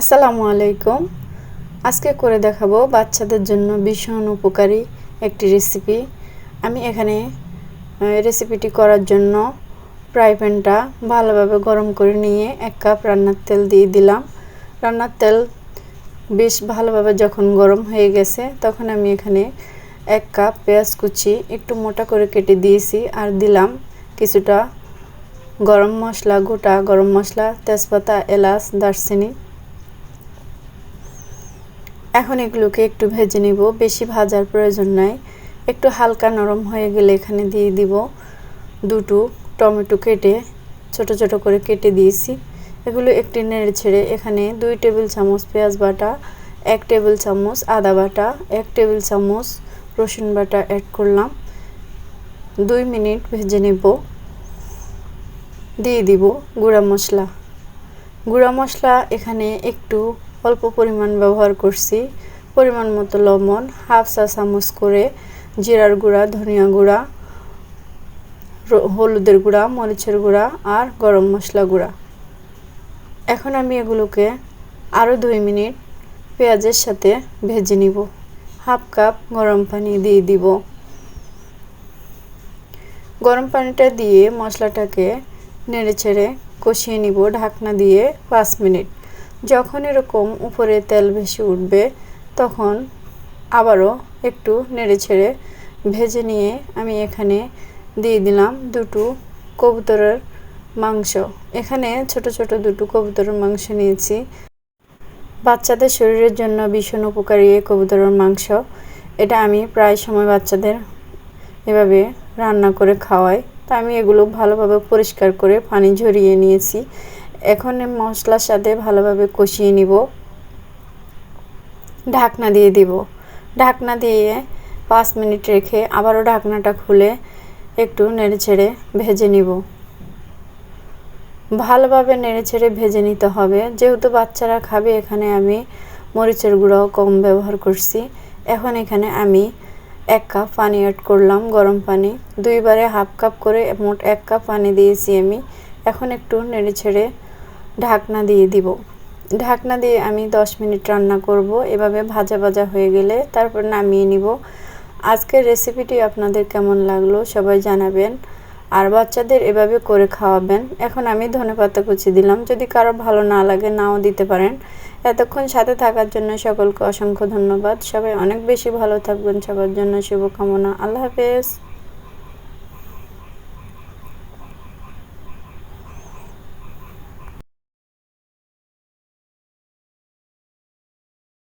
আসসালামু আলাইকুম। আজকে করে দেখাবো বাচ্চাদের জন্য ভীষণ উপকারী একটি রেসিপি আমি এখানে রেসিপিটি করার জন্য ফ্রাই প্যানটা ভালোভাবে গরম করে নিয়ে এক কাপ রান্নার তেল দিয়ে দিলাম। রান্নার তেল বেশ ভালোভাবে যখন গরম হয়ে গেছে, তখন আমি এখানে এক কাপ পেঁয়াজ কুচি একটু মোটা করে কেটে দিয়েছি আর দিলাম কিছুটা গরম মশলা, গোটা গরম মশলা, তেজপাতা, এলাচ, দারচিনি। এখন এগুলোকে একটু ভেজে নিব। বেশি ভাজার প্রয়োজন নাই। একটু হালকা নরম হয়ে গেলে এখানে দিয়ে দিব দুটো টমেটো কেটে, ছোট ছোট করে কেটে দিয়েছি। এগুলো একটি নেড়ে ছেড়ে এখানে দুই টেবিল চামচ পেঁয়াজ বাটা, এক টেবিল চামচ আদা বাটা, এক টেবিল চামচ রসুন বাটা অ্যাড করলাম। দুই মিনিট ভেজে নেব। দিয়ে দিব গুঁড়া মশলা। গুঁড়া মশলা এখানে একটু অল্প পরিমাণ ব্যবহার করছি। পরিমাণ মতো লবণ, হাফ চা চামচ করে জিরার গুঁড়া, ধনিয়া গুঁড়া হলুদের গুঁড়া, মরিচের গুঁড়া আর গরম মশলা গুঁড়া। এখন আমি এগুলোকে আরও দুই মিনিট পেঁয়াজের সাথে ভেজে নিব। হাফ কাপ গরম পানি দিয়ে দিব। গরম পানিটা দিয়ে মশলাটাকে নেড়ে ছেড়ে কষিয়ে নিব ঢাকনা দিয়ে পাঁচ মিনিট। যখন এরকম উপরে তেল ভেসে উঠবে, তখন আবারও একটু নেড়ে ছেড়ে ভেজে নিয়ে আমি এখানে দিয়ে দিলাম দুটো কবুতরের মাংস। এখানে ছোট ছোট দুটো কবুতরের মাংস নিয়েছি। বাচ্চাদের শরীরের জন্য ভীষণ উপকারী এই কবুতরের মাংস। এটা আমি প্রায় সময় বাচ্চাদের এভাবে রান্না করে খাওয়াই। তা আমি এগুলো ভালোভাবে পরিষ্কার করে পানি ঝরিয়ে নিয়েছি। এখন মশলার সাথে ভালোভাবে কষিয়ে নিব। ঢাকনা দিয়ে দিব। ঢাকনা দিয়ে পাঁচ মিনিট রেখে আবারও ঢাকনাটা খুলে একটু নেড়ে ছেড়ে ভেজে নিব। ভালোভাবে নেড়ে ছেড়ে ভেজে নিতে হবে। যেহেতু বাচ্চারা খাবে, এখানে আমি মরিচের গুঁড়াও কম ব্যবহার করছি। এখন এখানে আমি এক কাপ পানি অ্যাড করলাম গরম পানি। দুইবারে হাফ কাপ করে মোট এক কাপ পানি দিয়েছি আমি। এখন একটু নেড়ে ছেড়ে ঢাকনা দিয়ে দিব। ঢাকনা দিয়ে আমি দশ মিনিট রান্না করব। এভাবে ভাজা ভাজা হয়ে গেলে তারপর নামিয়ে নিব। আজকের রেসিপিটি আপনাদের কেমন লাগল সবাই জানাবেন। আর বাচ্চাদের এভাবে করে খাওয়াবেন। এখন আমি ধনেপাতা কুচি দিলাম। যদি কারও ভালো না লাগে নাও দিতে পারেন। এতক্ষণ সাথে থাকার জন্য সকলকে অসংখ্য ধন্যবাদ। সবাই অনেক বেশি ভালো থাকবেন। সবার জন্য শুভকামনা। আল্লাহ হাফেজ।